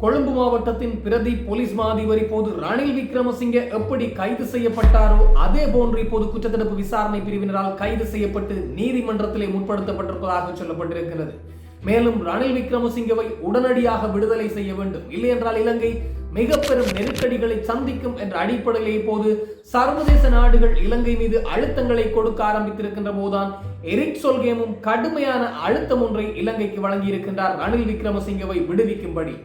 கொழும்பு மாவட்டத்தின் பிரதி போலீஸ் மா அதிபர் இப்போது ரணில் விக்ரமசிங்க எப்படி கைது செய்யப்பட்டாரோ அதே போன்று இப்போது குற்றத்தடுப்பு விசாரணை பிரிவினரால் கைது செய்யப்பட்டு நீதிமன்றத்திலே முற்படுத்தப்பட்டிருப்பதாக சொல்லப்பட்டிருக்கிறது. மேலும் ரணில் விக்ரமசிங்கவை உடனடியாக விடுதலை செய்ய வேண்டும். இல்லை என்றால் இலங்கை மிக பெரும் நெருக்கடிகளை சந்திக்கும் என்ற அடிப்படையில் இப்போது சர்வதேச நாடுகள் இலங்கை மீது அழுத்தங்களை கொடுக்க ஆரம்பித்திருக்கின்ற போதுதான் எரிக் சொல்கேமும் கடுமையான அழுத்தம் ஒன்றை இலங்கைக்கு வழங்கியிருக்கின்றார் ரணில் விக்ரமசிங்கவை விடுவிக்கும்படி.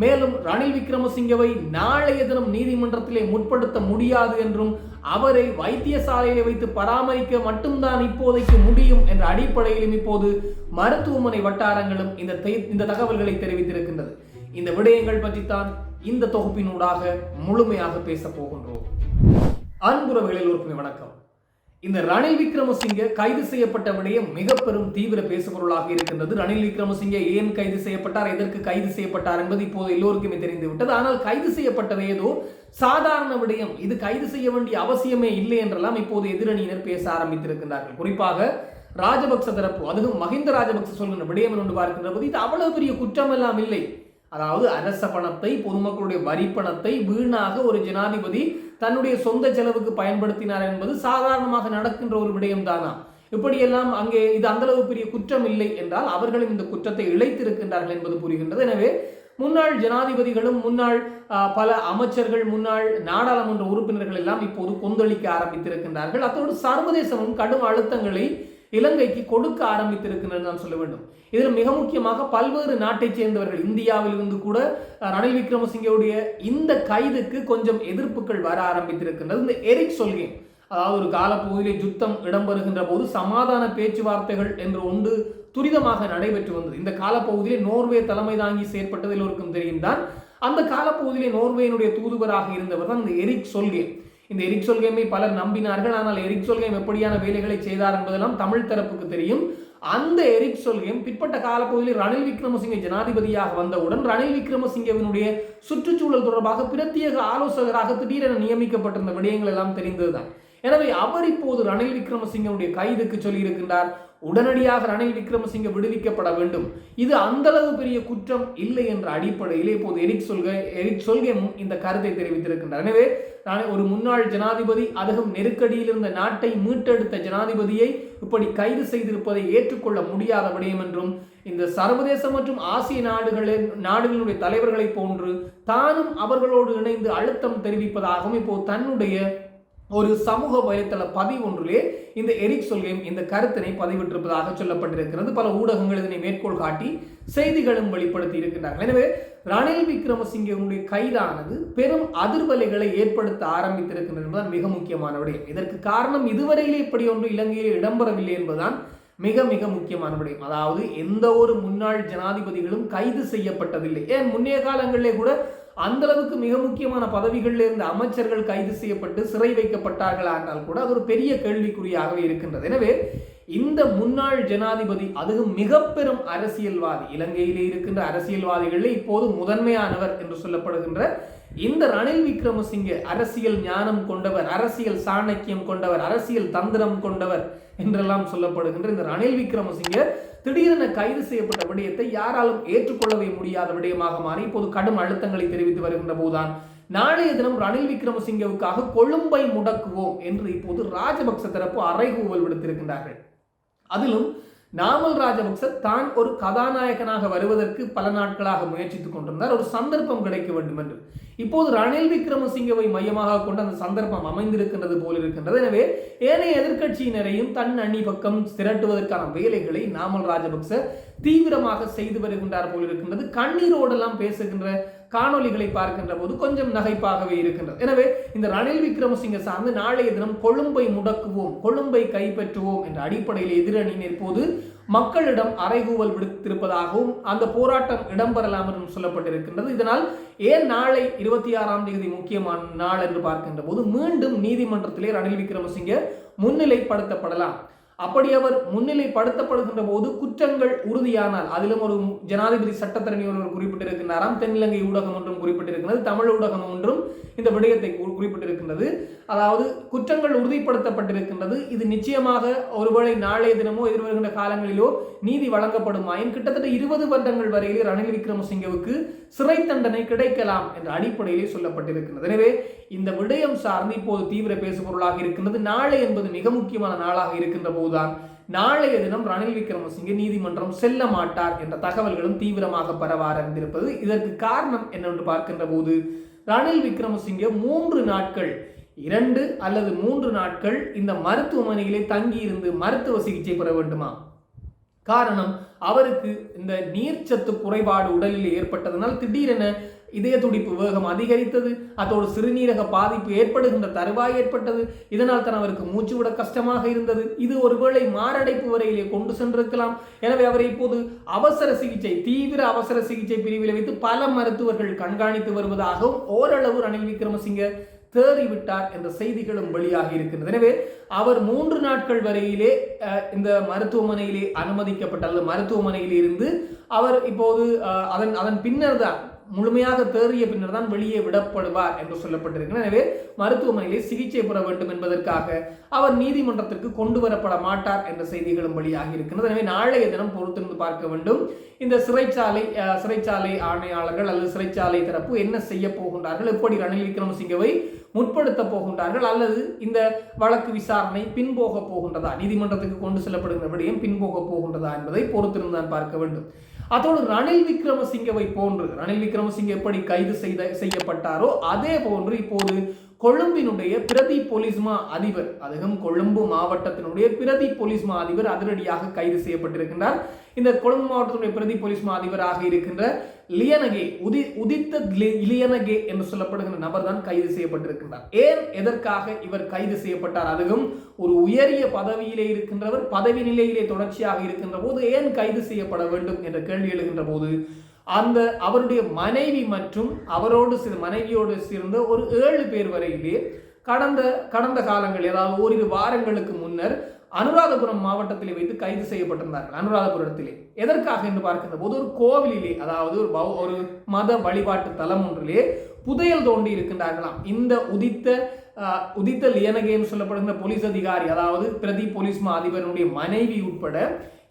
மேலும் ரணில் விக்ரமசிங்கவை நாளைய தினம் நீதிமன்றத்திலே முற்படுத்த முடியாது என்றும் அவரை வைத்தியசாலையிலே வைத்து பராமரிக்க மட்டும்தான் இப்போதைக்கு முடியும் என்ற அடிப்படையிலும் இப்போது மருத்துவமனை வட்டாரங்களும் இந்த இந்த தகவல்களை தெரிவித்திருக்கின்றது. இந்த விடயங்கள் பற்றித்தான் இந்த தொகுப்பினூடாக முழுமையாக பேச போகின்றோம். அன்புறவுகளில் உறுப்பினர் வணக்கம். இந்த ரணில் விக்ரமசிங்கே கைது செய்யப்பட்ட விடயம் மிக பெரும் தீவிர பேசுபொருளாக இருக்கின்றது. ரணில் விக்ரமசிங்கே ஏன் கைது செய்யப்பட்டார்? எதற்கு கைது செய்யப்பட்டார் என்பது இப்போது எல்லோருக்குமே தெரிந்து விட்டது ஆனால் கைது செய்யப்பட்டது ஏதோ சாதாரண விடயம். இது கைது செய்ய வேண்டிய அவசியமே இல்லை என்றெல்லாம் இப்போது எதிரணியினர் பேச ஆரம்பித்திருக்கின்றார்கள். குறிப்பாக ராஜபக்ச தரப்பு அதுவும் மஹிந்த ராஜபக்ச சொல்கின்ற விடயம் என்று பார்க்கின்ற போது இது அவ்வளவு பெரிய குற்றம் எல்லாம் இல்லை. அதாவது அரச பணத்தை பொதுமக்களுடைய வரி பணத்தை வீணாக ஒரு ஜனாதிபதி தன்னுடைய சொந்த செலவுக்கு பயன்படுத்தினார் என்பது சாதாரணமாக நடக்கின்ற ஒரு விடயம் தானா இப்படியெல்லாம் அங்கே இது அந்தளவு பெரிய குற்றம் இல்லை என்றால் அவர்களும் இந்த குற்றத்தை இழைத்திருக்கின்றார்கள் என்பது புரிகின்றது. எனவே முன்னாள் ஜனாதிபதிகளும் முன்னாள் பல அமைச்சர்கள் முன்னாள் நாடாளுமன்ற உறுப்பினர்கள் எல்லாம் இப்போது கொந்தளிக்க ஆரம்பித்திருக்கின்றார்கள். அத்தோடு சர்வதேசமும் கடும் அழுத்தங்களை இலங்கைக்கு கொடுக்க ஆரம்பித்திருக்கின்றன நான் சொல்ல வேண்டும். இதில் மிக முக்கியமாக பல்வேறு நாட்டைச் சேர்ந்தவர்கள் இந்தியாவில் இருந்து கூட ரணில் விக்ரமசிங்கவுடைய இந்த கைதுக்கு கொஞ்சம் எதிர்ப்புகள் வர ஆரம்பித்திருக்கின்றது. இந்த எரிக் சொல்கேன் அதாவது ஒரு காலப்பகுதியிலே யுத்தம் இடம்பெறுகின்ற போது சமாதான பேச்சுவார்த்தைகள் என்று ஒன்று துரிதமாக நடைபெற்று வந்தது. இந்த காலப்பகுதியிலே நோர்வே தலைமை தாங்கி செயற்பட்டது எல்லோருக்கும் தெரியும் தான். அந்த காலப்பகுதியிலே நோர்வேயினுடைய தூதுவராக இருந்தவர் தான் இந்த எரிக் சொல்கேன். இந்த எரிக் சொல்கேமை பலர் நம்பினார்கள். ஆனால் எரிக் சொல்கேம் எப்படியான வேலைகளை செய்தார் என்பதெல்லாம் தமிழ் தரப்புக்கு தெரியும். அந்த எரிக் சொல்கேம் பிற்பட்ட காலப்பகுதியில் ரணில் விக்ரமசிங்கே ஜனாதிபதியாக வந்தவுடன் ரணில் விக்ரமசிங்கவினுடைய சுற்றுச்சூழல் தொடர்பாக பிரத்யேக ஆலோசகராக திடீரென நியமிக்கப்பட்டிருந்த விடயங்கள் எல்லாம் தெரிந்ததுதான். எனவே அவர் இப்போது ரணில் விக்ரமசிங்கனுடைய கைதுக்கு சொல்லியிருக்கின்றார். உடனடியாக ரணில் விக்ரமசிங்க விடுவிக்கப்பட வேண்டும். இது அந்த அளவு பெரிய குற்றம் இல்லை என்ற அடிப்படையில் இப்போது எரிக் சொல்க எரிக் சொல்கேமும் இந்த கருத்தை தெரிவித்திருக்கின்றார். எனவே நான் ஒரு முன்னாள் ஜனாதிபதி அதுவும் நெருக்கடியில் இருந்த நாட்டை மீட்டெடுத்த ஜனாதிபதியை இப்படி கைது செய்திருப்பதை ஏற்றுக்கொள்ள முடியாத விடயம் என்றும் இந்த சர்வதேச மற்றும் ஆசிய நாடுகளின் நாடுகளுடைய தலைவர்களைப் போன்று தானும் அவர்களோடு இணைந்து அழுத்தம் தெரிவிப்பதாகவும் இப்போ தன்னுடைய ஒரு சமூக வலைத்தள பதிவு ஒன்றிலே இந்த எரிக் சொல்கேம் இந்த கருத்தினை பதிவிட்டிருப்பதாக சொல்லப்பட்டிருக்கிறது. பல ஊடகங்கள் இதனை மேற்கோள் காட்டி செய்திகளும் வெளிப்படுத்தி இருக்கின்றார்கள். எனவே ரணில் விக்ரமசிங்கனுடைய கைதானது பெரும் அதிர்வலைகளை ஏற்படுத்த ஆரம்பித்திருக்கின்றது என்பதுதான் மிக முக்கியமான விடயம். இதற்கு காரணம் இதுவரையிலே இப்படி ஒன்று இலங்கையில் இடம்பெறவில்லை என்பதுதான் மிக மிக முக்கியமான விடயம். அதாவது எந்த ஒரு முன்னாள் ஜனாதிபதிகளும் கைது செய்யப்பட்டதில்லை. ஏன்? முன்னைய காலங்களிலே கூட அந்த அளவுக்கு மிக முக்கியமான பதவிகளில் இருந்த அமைச்சர்கள் கைது செய்யப்பட்டு சிறை வைக்கப்பட்டார்களா என்றால் கூட அது ஒரு பெரிய கேள்விக்குறியாகவே இருக்கின்றது. எனவே இந்த முன்னாள் ஜனாதிபதி அதுவும் மிக பெரும் அரசியல்வாதி இலங்கையிலே இருக்கின்ற அரசியல்வாதிகளில் இப்போது முதன்மையானவர் என்று சொல்லப்படுகின்ற இந்த ரணில் விக்ரமசிங்கே அரசியல் ஞானம் கொண்டவர் அரசியல் சாணக்கியம் கொண்டவர் அரசியல் தந்திரம் கொண்டவர் என்றெல்லாம் சொல்லப்படுகின்ற இந்த ரணில் விக்ரமசிங்கே திடீரென கைது செய்யப்பட்ட விடயத்தை யாராலும் ஏற்றுக்கொள்ளவே முடியாத விடயமாக மாறி இப்போது கடும் அழுத்தங்களை தெரிவித்து வருகின்ற போதுதான் நாளைய தினம் ரணில் விக்ரமசிங்கவுக்காக கொழும்பை முடக்குவோம் என்று இப்போது ராஜபக்ச தரப்பு அறைகூவல் விடுத்திருக்கின்றார்கள். அதிலும் நாமல் ராஜபக்ச தான் ஒரு கதாநாயகனாக வருவதற்கு பல நாட்களாக முயற்சித்துக் கொண்டிருந்தார். ஒரு சந்தர்ப்பம் கிடைக்க வேண்டும் என்று. இப்போது ரணில் விக்ரமசிங்கவை மையமாக கொண்டு அந்த சந்தர்ப்பம் அமைந்திருக்கின்றது போல் இருக்கின்றது. எனவே ஏனைய எதிர்க்கட்சியினரையும் தன் அணி பக்கம் திரட்டுவதற்கான வேலைகளை நாமல் ராஜபக்ச தீவிரமாக செய்து வருகின்றார் போல் இருக்கின்றது. கண்ணீரோடெல்லாம் பேசுகின்ற காணொளிகளை பார்க்கின்ற போது கொஞ்சம் நகைப்பாகவே இருக்கின்றது. எனவே இந்த ரணில் விக்ரமசிங்க சார்ந்து நாளைய தினம் கொழும்பை முடக்குவோம் கொழும்பை கைப்பற்றுவோம் என்ற அடிப்படையில் எதிரணியினர் போது மக்களிடம் அறைகூவல் விடுத்திருப்பதாகவும் அந்த போராட்டம் இடம்பெறலாம் என்றும் சொல்லப்பட்டிருக்கின்றது. இதனால் ஏன் நாளை இருபத்தி ஆறாம் தேதி முக்கியமான நாள் என்று பார்க்கின்ற போது மீண்டும் நீதிமன்றத்திலே ரணில் விக்ரமசிங்க முன்னிலைப்படுத்தப்படலாம். அப்படி அவர் முன்னிலைப்படுத்தப்படுகின்ற போது குற்றங்கள் உறுதியானால் அதிலும் ஒரு ஜனாதிபதி சட்டத்தரணி ஒருவர் குறிப்பிட்டிருக்கின்றாராம் தென்னிலங்கை ஊடகம் ஒன்றும் குறிப்பிட்டிருக்கிறது தமிழ் ஊடகம் ஒன்றும் இந்த விடயத்தை குறிப்பிட்டிருக்கின்றது. அதாவது குற்றங்கள் உறுதிப்படுத்தப்பட்டிருக்கின்றது. இது நிச்சயமாக ஒருவேளை நாளைய தினமோ எதிர்வருகின்ற காலங்களிலோ நீதி வழங்கப்படுமாயின் கிட்டத்தட்ட இருபது வருடங்கள் வரையில் ரணில் விக்ரமசிங்கவுக்கு சிறை தண்டனை கிடைக்கலாம் என்ற அடிப்படையிலே சொல்லப்பட்டிருக்கிறது எனவே இந்த விடயம் சார்ந்து இப்போது தீவிர பேசுபொருளாக இருக்கின்றது. நாளை என்பது மிக முக்கியமான நாளாக இருக்கின்ற போதுதான். நாளைய தினம் ரணில் விக்ரமசிங்கே நீதிமன்றம் செல்ல மாட்டார் என்ற தகவல்களும் தீவிரமாக பரவ ஆரம்பித்திருப்பது. இதற்கு காரணம் என்னவென்று பார்க்கின்ற போது ரணில் விக்ரமசிங்கே மூன்று நாட்கள் இரண்டு அல்லது மூன்று நாட்கள் இந்த மருத்துவமனையிலே தங்கியிருந்து மருத்துவ சிகிச்சை பெற வேண்டுமா? காரணம் அவருக்கு இந்த நீர்ச்சத்து குறைபாடு உடலில் ஏற்பட்டதனால் திடீரென இதய துடிப்பு வேகம் அதிகரித்தது. அதோடு சிறுநீரக பாதிப்பு ஏற்படுகின்ற தருவாய் ஏற்பட்டது. இதனால் தான் அவருக்கு மூச்சு விட கஷ்டமாக இருந்தது. இது ஒருவேளை மாரடைப்பு வரையிலே கொண்டு சென்றிருக்கலாம். எனவே அவரை இப்போது அவசர சிகிச்சை தீவிர அவசர சிகிச்சை பிரிவில் வைத்து பல மருத்துவர்கள் கண்காணித்து வருவதாகவும் ஓரளவு ரணில் விக்ரமசிங்க தேறிவிட்டார் என்ற செய்திகளும் வெளியாகி இருக்கின்றது. எனவே அவர் மூன்று நாட்கள் வரையிலே இந்த மருத்துவமனையிலே அனுமதிக்கப்பட்ட அல்லது மருத்துவமனையில் இருந்து அவர் இப்போது அதன் அதன் பின்னர் தான் முழுமையாக தேறிய பின்னர் தான் வெளியே விடப்படுவார் என்று சொல்லப்பட்டிருக்கிறது. எனவே மருத்துவமனையிலே சிகிச்சை பெற வேண்டும் என்பதற்காக அவர் நீதிமன்றத்திற்கு கொண்டு வரப்பட மாட்டார் என்ற செய்திகளும் வெளியாகி இருக்கின்றது. எனவே நாளைய தினம் பொறுத்திருந்து பார்க்க வேண்டும். இந்த சிறைச்சாலை சிறைச்சாலை ஆணையாளர்கள் அல்லது சிறைச்சாலை தரப்பு என்ன செய்ய போகின்றார்கள்? எப்படி ரணில் விக்ரமசிங்கவை முற்படுத்த போகின்றார்கள்? அல்லது இந்த வழக்கு விசாரணை பின்போக போகின்றதா? நீதிமன்றத்துக்கு கொண்டு செல்லப்படுகிற விடயம் பின்போக போகின்றதா என்பதை பொறுத்திருந்து தான் பார்க்க வேண்டும். அதோடு ரணில் விக்ரமசிங்கவை போன்று ரணில் விக்ரமசிங்க எப்படி கைது செய்த செய்யப்பட்டாரோ அதே போன்று இப்போது கொழும்பினுடைய பிரதி போலீஸ்மா அதிபர் அதுவும் கொழும்பு மாவட்டத்தினுடைய பிரதி போலீஸ்மா அதிபர் அதிரடியாக கைது செய்யப்பட்டிருக்கின்றார். இந்த கொழும்பு மாவட்டத்தினுடைய பிரதி போலீஸ்மா அதிபராக இருக்கின்ற லியனகே உதி உதித்த லி- லியனகே என்று சொல்லப்படுகின்ற நபர் தான் கைது செய்யப்பட்டிருக்கின்றார். ஏன் எதற்காக இவர் கைது செய்யப்பட்டார்? அதுவும் ஒரு உயரிய பதவியிலே இருக்கின்றவர் பதவி நிலையிலே தொடர்ச்சியாக இருக்கின்ற போது ஏன் கைது செய்யப்பட வேண்டும் என்ற கேள்வி எழுகின்ற போது அந்த அவருடைய மனைவி மற்றும் அவரோடு சில மனைவியோடு சேர்ந்த ஒரு ஏழு பேர் வரையிலே கடந்த கடந்த காலங்கள் ஏதாவது ஓரிரு வாரங்களுக்கு முன்னர் அனுராதபுரம் மாவட்டத்திலே வைத்து கைது செய்யப்பட்டிருந்தார்கள். அனுராதபுரத்திலே. எதற்காக என்று பார்க்கின்ற போது ஒரு கோவிலிலே அதாவது ஒரு பௌ- ஒரு மத வழிபாட்டு தலம் ஒன்றிலே புதையல் தோண்டி இருக்கின்றார்களாம். இந்த உதித்த உதித்த லியனகேன்னு சொல்லப்படுகின்ற போலீஸ் அதிகாரி அதாவது பிரதி போலீஸ் மா அதிபருடைய மனைவி உட்பட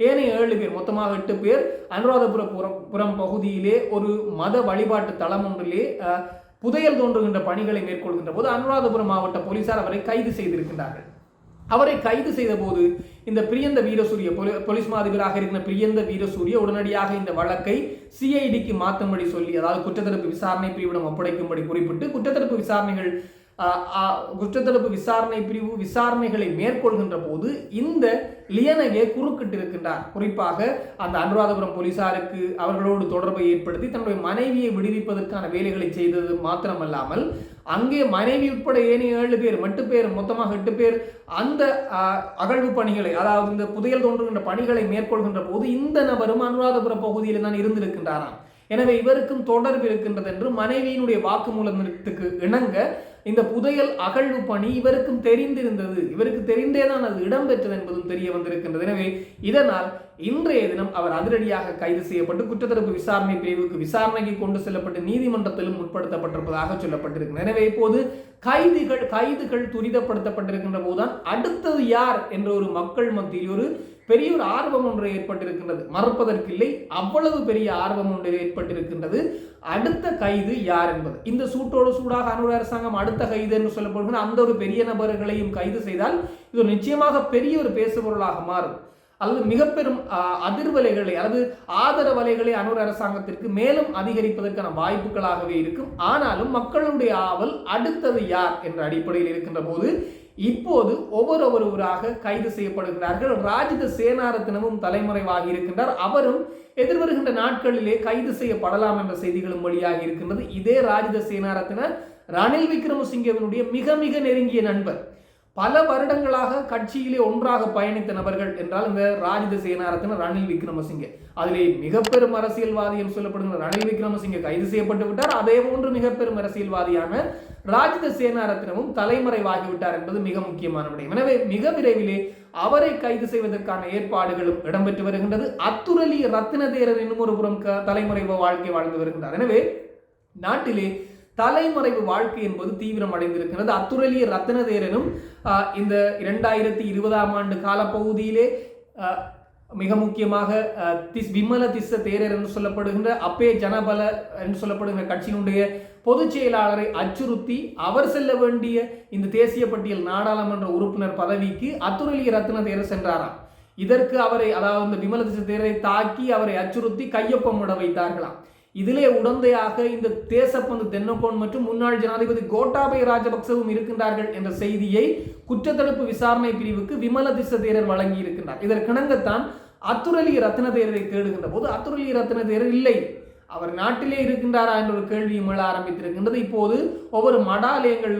ஏனைய ஏழு பேர் மொத்தமாக எட்டு பேர் அனுராதபுர புறம் புறம் பகுதியிலே ஒரு மத வழிபாட்டு தளம் ஒன்றிலே ஆஹ், புதையல் தோன்றுகின்ற பணிகளை மேற்கொள்கின்ற போது அனுராதபுரம் மாவட்ட போலீசார் அவரை கைது செய்திருக்கின்றார்கள். அவரை கைது செய்த போது இந்த பிரியந்த வீரசூரிய பொலி- போலீஸ் மாதிபராக இருக்கிற பிரியந்த வீரசூரிய உடனடியாக இந்த வழக்கை சிஐடிக்கு மாற்றும்படி சொல்லி அதாவது குற்றத்தடுப்பு விசாரணை பிரிவிடம் ஒப்படைக்கும்படி குறிப்பிட்டு குற்றத்தடுப்பு விசாரணைகள் குற்றத்தடுப்பு விசாரணை பிரிவு விசாரணைகளை மேற்கொள்கின்ற போது இந்த லியனகே குறுக்கிட்டிருக்கின்றார். குறிப்பாக அந்த அனுராதபுரம் போலீசாருக்கு அவர்களோடு தொடர்பை ஏற்படுத்தி தன்னுடைய மனைவியை விடுவிப்பதற்கான வேலைகளை செய்தது மாத்திரமல்லாமல் அங்கே மனைவி உட்பட ஏனைய ஏழு பேர் மட்டு பேர் மொத்தமாக எட்டு பேர் அந்த அகழ்வு பணிகளை அதாவது இந்த புதையல் தோன்றுகின்ற பணிகளை மேற்கொள்கின்ற போது இந்த நபரும் அனுராதபுரம் பகுதியில் தான் இருந்திருக்கின்றாராம். எனவே இவருக்கும் தொடர்பு இருக்கின்றது என்று மனைவியினுடைய வாக்குமூலத்துக்கு இணங்க இந்த புதையல் அகழ்வு பணி இவருக்கும் தெரிந்திருந்தது. இவருக்கு தெரிந்தே தான் அது இடம்பெற்றது என்பதும் தெரிய வந்திருக்கின்றது. எனவே இதனால் இன்றைய தினம் அவர் அதிரடியாக கைது செய்யப்பட்டு குற்றத்தடுப்பு விசாரணை பிரிவுக்கு விசாரணைக்கு கொண்டு செல்லப்பட்டு நீதிமன்றத்திலும் உட்படுத்தப்பட்டிருப்பதாக சொல்லப்பட்டிருக்கிறது. எனவே இப்போது கைதிகள் கைதுகள் துரிதப்படுத்தப்பட்டிருக்கின்ற போதுதான் அடுத்தது யார் என்ற ஒரு மக்கள் மத்தியில் ஒரு பெரிய ஒரு ஆர்வம் ஒன்று ஏற்பட்டிருக்கின்றது. மறுப்பதற்கில்லை அவ்வளவு பெரிய ஆர்வம் ஒன்று ஏற்பட்டிருக்கின்றது. அடுத்த கைது யார் என்பது. இந்த சூட்டோடு சூடாக அனுர அரசாங்கம் அடுத்த கைது என்று சொல்லப்படுகிற அந்த ஒரு பெரிய நபர்களையும் கைது செய்தால் இது நிச்சயமாக பெரிய ஒரு பேசுபொருளாக மாறும். அல்லது மிக பெரும் அதிர்வலைகளை அல்லது ஆதரவலைகளை அனுர அரசாங்கத்திற்கு மேலும் அதிகரிப்பதற்கான வாய்ப்புகளாகவே இருக்கும். ஆனாலும் மக்களுடைய ஆவல் அடுத்தது யார் என்ற அடிப்படையில் இருக்கின்ற போது இப்போது ஒவ்வொரு ஒருவராக கைது செய்யப்படுகிறார்கள். ராஜித சேனாரத்தினமும் தலைமறைவாகி இருக்கின்றார் அவரும் எதிர்வருகின்ற நாட்களிலே கைது செய்யப்படலாம் என்ற செய்திகளும் வெளியாகி இருக்கின்றது. இதே ராஜித சேனாரத்தினர் ரணில் விக்ரமசிங்கவினுடைய மிக மிக நெருங்கிய நண்பர். பல வருடங்களாக கட்சியிலே ஒன்றாக பயணித்த நபர்கள் என்றால் இந்த ராஜித சேனாரத்தின ரணில் விக்ரமசிங்கே. அதிலே மிகப்பெரும் அரசியல்வாதி என்று சொல்லப்படுகிற ரணில் விக்ரமசிங்கே கைது செய்யப்பட்டு விட்டார். அதே போன்று மிகப்பெரும் அரசியல்வாதியான ராஜித சேனாரத்தினமும் தலைமறைவாகிவிட்டார் என்பது மிக முக்கியமான விடயம். எனவே மிக விரைவிலே அவரை கைது செய்வதற்கான ஏற்பாடுகளும் இடம்பெற்று வருகின்றது. அத்துரலி ரத்தினதேரர் என்னும் ஒரு புறம் க- வாழ்க்கை வாழ்ந்து வருகின்றார். எனவே நாட்டிலே தலைமறைவு வாழ்க்கை என்பது தீவிரம் அடைந்திருக்கிறது. அத்துரலிய ரத்னதேரனும் இந்த இரண்டாயிரத்தி இருபதாம் ஆண்டு காலப்பகுதியிலே மிக முக்கியமாக திஸ் விமல திஸ்ஸ தேரர் என்று சொல்லப்படுகின்ற அப்பே ஜனபல என்று சொல்லப்படுகின்ற கட்சியினுடைய பொதுச் செயலாளரை அச்சுறுத்தி அவர் செல்ல வேண்டிய இந்த தேசிய பட்டியல் நாடாளுமன்ற உறுப்பினர் பதவிக்கு அத்துரலிய ரத்ன தேரர் சென்றாராம். இதற்கு அவரை அதாவது இந்த விமல திஸ்ஸ தேரரை தாக்கி அவரை அச்சுறுத்தி கையொப்பமிட வைத்தார்களாம். இதிலே உடந்தையாக இந்த தேசப்பந்து தென்னக்கோன் மற்றும் முன்னாள் ஜனாதிபதி கோட்டாபய ராஜபக்சவும் இருக்கின்றார்கள் என்ற செய்தியை குற்றத்தடுப்பு விசாரணை பிரிவுக்கு விமல திசதேரர் தேரர் வழங்கி இருக்கின்றார் இதற்கிணங்கத்தான் அத்துரலி ரத்ன தேரரை தேடுகின்ற போது அத்துரலி ரத்ன தேரர் இல்லை. அவர் நாட்டிலே இருக்கின்றாரா என்ற ஒரு கேள்வியும் எழ ஆரம்பித்திருக்கின்றது. இப்போது ஒவ்வொரு மட ஆலயங்கள்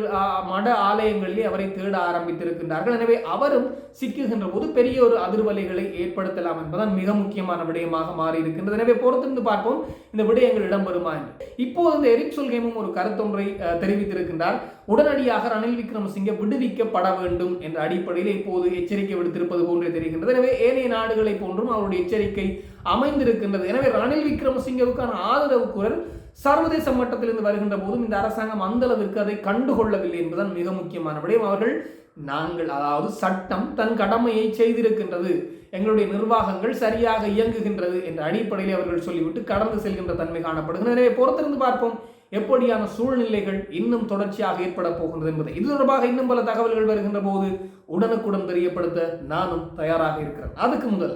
மட ஆலயங்களிலே அவரை தேட ஆரம்பித்திருக்கின்றார்கள். எனவே அவரும் சிக்குகின்ற போது பெரிய ஒரு அதிர்வலைகளை ஏற்படுத்தலாம் என்பதுதான் மிக முக்கியமான விடயமாக மாறி இருக்கின்றது எனவே பொறுத்திருந்து பார்ப்போம் இந்த விடயங்கள் இடம்பெறுமா என்று. இப்போது இந்த எரிக் சொல்கேமும் ஒரு கருத்தொன்றை தெரிவித்திருக்கின்றார். உடனடியாக ரணில் விக்ரமசிங்க விடுவிக்கப்பட வேண்டும் என்ற அடிப்படையில் இப்போது எச்சரிக்கை விடுத்திருப்பது போன்றே தெரிகின்றது. எனவே ஏனைய நாடுகளை போன்றும் அவருடைய எச்சரிக்கை அமைந்திருக்கின்றது. எனவே ரணில் விக்ரமசிங்கவுக்கான ஆதரவு குரல் சர்வதேச மட்டத்திலிருந்து வருகின்ற போதும் இந்த அரசாங்கம் அந்த அளவிற்கு அதை கண்டுகொள்ளவில்லை என்பதுதான் மிக முக்கியமான விடயம். அவர்கள் நாங்கள் அதாவது சட்டம் தன் கடமையை செய்திருக்கின்றது எங்களுடைய நிர்வாகங்கள் சரியாக இயங்குகின்றது என்ற அடிப்படையில் அவர்கள் சொல்லிவிட்டு கடந்து செல்கின்ற தன்மை காணப்படுகிறது. எனவே பொறுத்திருந்து பார்ப்போம் எப்படியான சூழ்நிலைகள் இன்னும் தொடர்ச்சியாக ஏற்பட போகின்றது என்பதை. இது தொடர்பாக இன்னும் பல தகவல்கள் வருகின்ற போது உடனுக்குடன் தெரியப்படுத்த நானும் தயாராக இருக்கிறேன். அதுக்கு முதல்